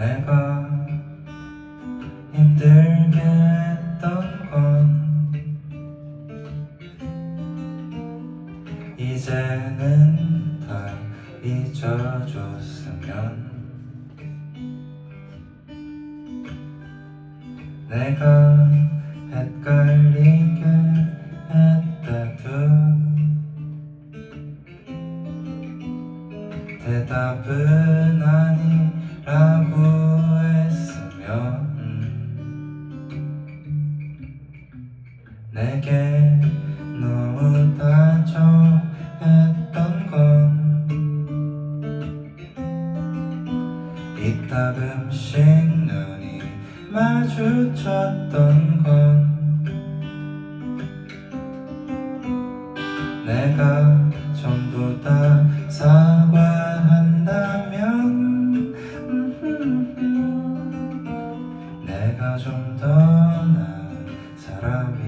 내가 힘들게 했던 건 이제는 다 잊어줬으면 내가 헷갈리게 했다도 대답은 아니라고 이따금씩 눈이 마주쳤던 건 내가 전부 다 사과한다면 내가 좀 더 나은 사람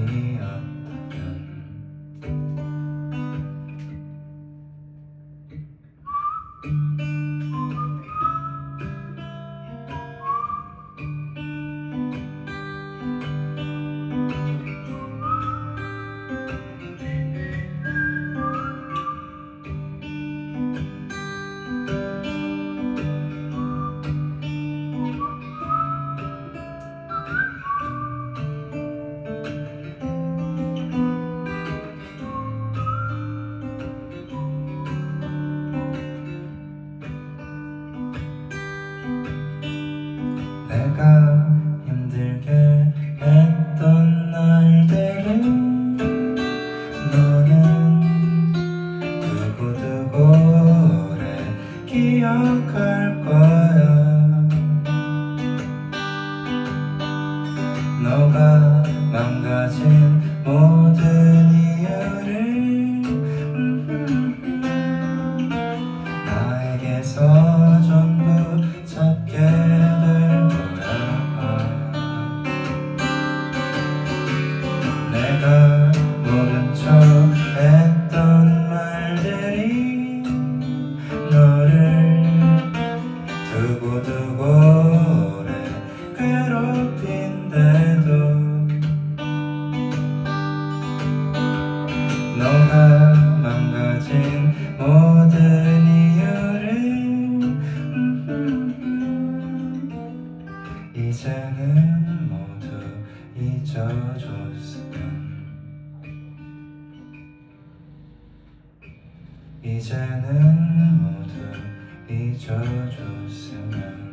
기억 오래 괴롭힌대도 너가 망가진 모든 이유를 이제는 모두 잊어줬으면 이제는 모두 잊어줬으면